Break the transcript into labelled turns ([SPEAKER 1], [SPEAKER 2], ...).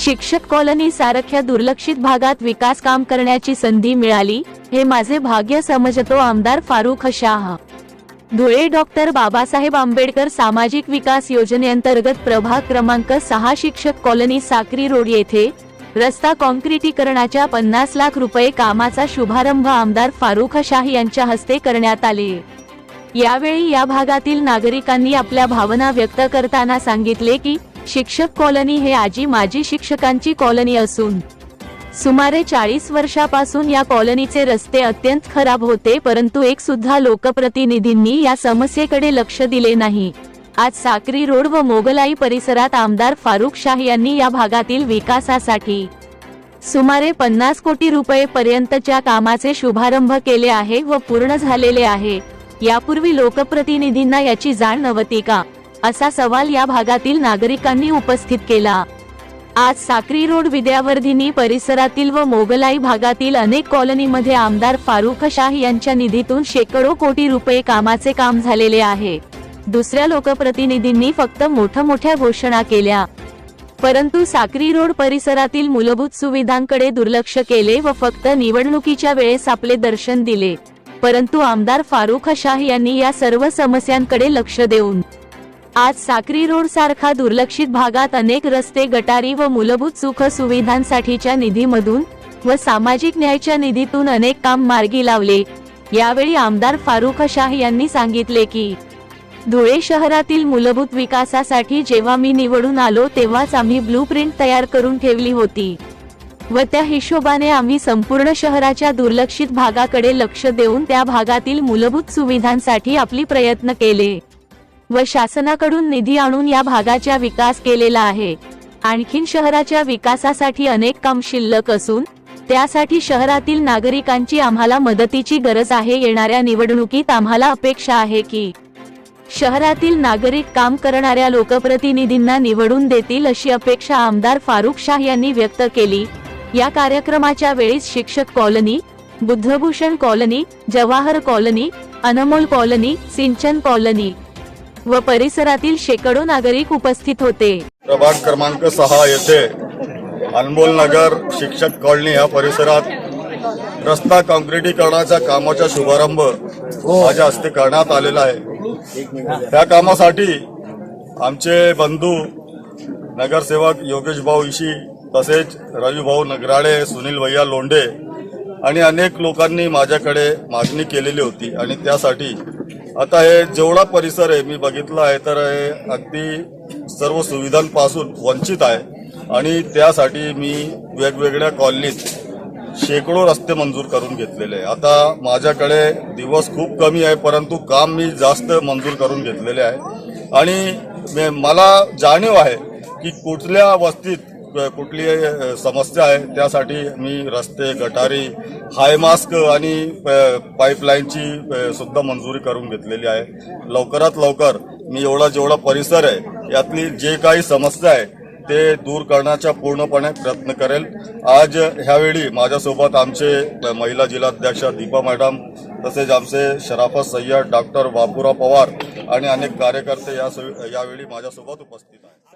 [SPEAKER 1] शिक्षक कॉलनी सारख्या दुर्लक्षित भागात विकास काम करण्याची संधी मिळाली हे माझे भाग्य समजतो आमदार फारुख शाह. धुळे डॉक्टर बाबासाहेब आंबेडकर सामाजिक विकास योजनेअंतर्गत प्रभाग क्रमांक सहा शिक्षक कॉलनी साक्री रोड येथे रस्ता कॉन्क्रिटीकरणाच्या पन्नास लाख रुपये कामाचा शुभारंभ आमदार फारुख शाह यांच्या हस्ते करण्यात आले. यावेळी या भागातील नागरिकांनी आपल्या भावना व्यक्त करताना सांगितले की शिक्षक कॉलनी हे आजी माजी शिक्षकांची कॉलनी असून सुमारे चाळीस वर्षापासून या कॉलनीचे रस्ते अत्यंत खराब होते परंतु एक सुद्धा लोकप्रतिनिधींनी या समस्येकडे लक्ष दिले नाही. आज साक्री रोड व मोगलाई परिसरात आमदार फारुख शाह यांनी या भागातील विकासासाठी सुमारे पन्नास कोटी रुपये पर्यंतच्या कामाचे शुभारंभ केले आहे व पूर्ण झालेले आहे. यापूर्वी लोकप्रतिनिधींना याची जाण नव्हती का? असा सवाल या भागातील नागरिकांनी उपस्थित केला. आज साक्री रोड विद्यावर्धिनी परिसरातील व मोगलाई भागातील अनेक कॉलनीमध्ये आमदार फारुख शाह यांच्या निधीतून शेकडो कोटी रुपये कामाचे काम झालेले आहे. दुसऱ्या लोकप्रतिनिधींनी फक्त मोठ्या मोठ्या घोषणा केल्या. परंतु साक्री रोड परिसरातील मूलभूत सुविधांकडे दुर्लक्ष केले व फक्त निवडणुकीच्या वेळेस आपले दर्शन दिले. परंतु आमदार फारुख शाह यांनी या सर्व समस्यांकडे लक्ष देऊन आज साक्री रोड सारखा दुर्लक्षित भागात अनेक रस्ते गटारी व मूलभूत सुख सुविधांसाठीच्या निधीमधून व सामाजिक न्यायाच्या निधीतून अनेक काम मार्गी लावले. यावेळी आमदार फारुख शाह यांनी सांगितले की धुळे शहरातील मूलभूत विकासासाठी जेव्हा मी निवडून आलो तेव्हाच आम्ही ब्लू प्रिंट तयार करून ठेवली होती. व त्या हिशोबाने आम्ही संपूर्ण शहराच्या दुर्लक्षित भागाकडे लक्ष देऊन त्या भागातील मूलभूत सुविधांसाठी आपली प्रयत्न केले. व शासनाकडून निधी आणून या भागाचा विकास केलेला आहे. आणखीन शहराच्या विकासासाठी अनेक काम शिल्लक असून त्यासाठी शहरातील नागरिकांची आम्हाला मदतीची गरज आहे. येणाऱ्या निवडणुकीत आम्हाला अपेक्षा आहे की शहरातील नागरिक काम करणाऱ्या लोकप्रतिनिधींना निवडून देतील अशी अपेक्षा आमदार फारुख शाह यांनी व्यक्त केली. या कार्यक्रमाच्या वेळीस Shikshak colony Buddhabhushan colony Jawahar colony Anmol colony Sinchan colony व परिसरातील शेकडो नागरिक उपस्थित होते.
[SPEAKER 2] प्रभाग क्रमांक सहा येथे अनमोल नगर शिक्षक कॉलनी या परिसरात रस्ता काँक्रिटीकरणाच्या कामाचा शुभारंभ माझ्या हस्ते करण्यात आलेला आहे. त्या कामासाठी आमचे बंधू नगरसेवक योगेश भाऊ इशी तसेच रविभाऊ नगराळे सुनील भैया लोंढे आणि अनेक लोकांनी माझ्याकडे मागणी केलेली होती आणि त्यासाठी आता हे जेवढा परिसर आहे मी बघितला आहे तर हे अगदी सर्व सुविधांपासून वंचित आहे. आणि त्यासाठी मी वेगवेगळ्या कॉलनीत शेकडो रस्ते मंजूर करून घेतलेले आहे. आता माझ्याकडे दिवस खूप कमी आहे परंतु काम मी जास्त मंजूर करून घेतलेले आहे. आणि मे- मला जाणीव आहे की कुठल्या वस्तीत कुठली समस्या आहे त्यासाठी मी रस्ते गटारी हाय मास्क आणि प- पाईपलाईनची सुद्धा मंजुरी करून घेतलेली आहे. लवकरात लवकर मी एवढा जेवढा परिसर आहे यातली जे काही समस्या आहे ते दूर करण्याचा पूर्णपणे प्रयत्न करेल. आज ह्यावेळी माझ्यासोबत आमचे महिला जिल्हाध्यक्ष दीपा मॅडम तसेच आमचे शराफत सय्यद डॉक्टर बापूराव पवार आणि अनेक कार्यकर्ते या यावेळी माझ्यासोबत उपस्थित आहेत.